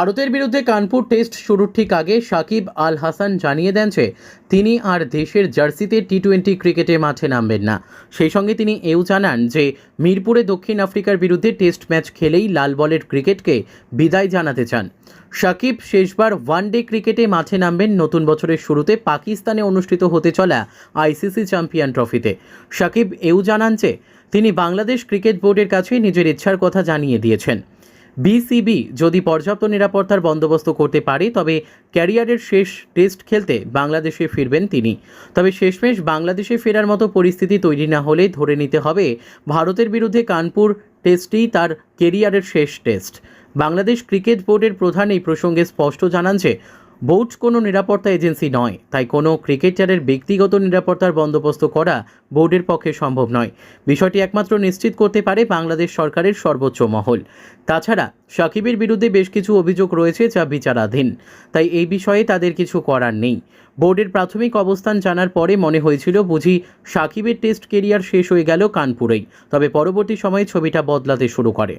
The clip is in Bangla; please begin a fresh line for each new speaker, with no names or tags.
ভারতের বিরুদ্ধে কানপুর টেস্ট শুরুর ঠিক আগে সাকিব আল হাসান জানিয়ে দেন যে, তিনি আর দেশের জার্সিতে টি টোয়েন্টি ক্রিকেটে মাঠে নামবেন না। সেই সঙ্গে তিনি এও জানান যে, মিরপুরে দক্ষিণ আফ্রিকার বিরুদ্ধে টেস্ট ম্যাচ খেলেই লাল বলের ক্রিকেটকে বিদায় জানাতে চান। সাকিব শেষবার ওয়ানডে ক্রিকেটে মাঠে নামবেন নতুন বছরের শুরুতে পাকিস্তানে অনুষ্ঠিত হতে চলা আইসিসি চ্যাম্পিয়ন ট্রফিতে। সাকিব এও জানান যে, তিনি বাংলাদেশ ক্রিকেট বোর্ডের কাছে নিজের ইচ্ছার কথা জানিয়ে দিয়েছেন। বিসিবি যদি পর্যাপ্ত নিরাপত্তার বন্দোবস্ত করতে পারে, তবে ক্যারিয়ারের শেষ টেস্ট খেলতে বাংলাদেশে ফিরবেন তিনি। তবে শেষমেশ বাংলাদেশে ফেরার মতো পরিস্থিতি তৈরি না হলে ধরে নিতে হবে, ভারতের বিরুদ্ধে কানপুর টেস্টই তার কেরিয়ারের শেষ টেস্ট। বাংলাদেশ ক্রিকেট বোর্ডের প্রধান এই প্রসঙ্গে স্পষ্ট জানান যে, বোর্ড কোনো নিরাপত্তা এজেন্সি নয়, তাই কোনো ক্রিকেটারের ব্যক্তিগত নিরাপত্তার বন্দোবস্ত করা বোর্ডের পক্ষে সম্ভব নয়। বিষয়টি একমাত্র নিশ্চিত করতে পারে বাংলাদেশ সরকারের সর্বোচ্চ মহল। তাছাড়া, সাকিবের বিরুদ্ধে বেশ কিছু অভিযোগ রয়েছে যা বিচারাধীন, তাই এই বিষয়ে তাদের কিছু করার নেই। বোর্ডের প্রাথমিক অবস্থান জানার পরে মনে হয়েছিল বুঝি সাকিবের টেস্ট কেরিয়ার শেষ হয়ে গেল কানপুরেই, তবে পরবর্তী সময়ে ছবিটা বদলাতে শুরু করে।